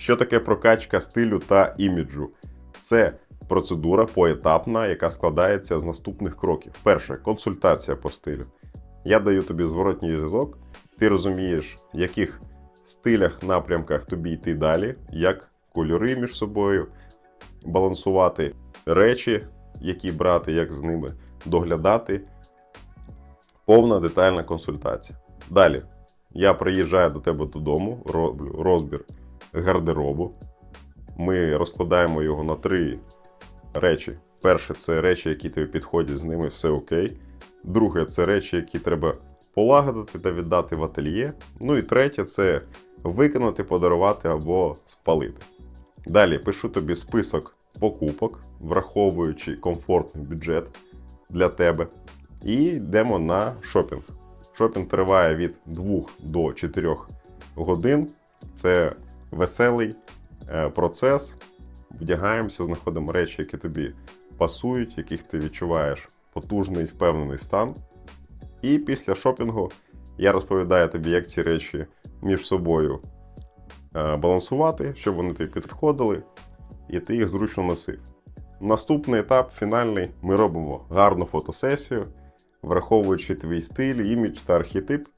Що таке прокачка стилю та іміджу? Це процедура поетапна, яка складається з наступних кроків. Перше консультація по стилю. Я даю тобі зворотній зв'язок, ти розумієш, в яких стилях, напрямках тобі йти далі, як кольори між собою балансувати, речі, які брати, як з ними доглядати. Повна детальна консультація. Далі я приїжджаю до тебе додому, роблю розбір гардеробу. Ми розкладаємо його на три речі. Перше це речі, які тобі підходять, з ними все окей. Друге це речі, які треба полагодити та віддати в ательє. Ну і третє це виконати, подарувати або спалити. Далі пишу тобі список покупок, враховуючи комфортний бюджет для тебе. І йдемо на шопінг. Шопінг триває від 2 до 4 годин. Це веселий е, процес. Вдягаємося, знаходимо речі, які тобі пасують, яких ти відчуваєш потужний впевнений стан. І після шопінгу я розповідаю тобі, як ці речі між собою е, балансувати, щоб вони тобі підходили, і ти їх зручно носив. Наступний етап, фінальний, ми робимо гарну фотосесію, враховуючи твій стиль, імідж та архетип,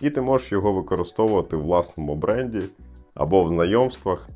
і ти можеш його використовувати в власному бренді або в знайомствах,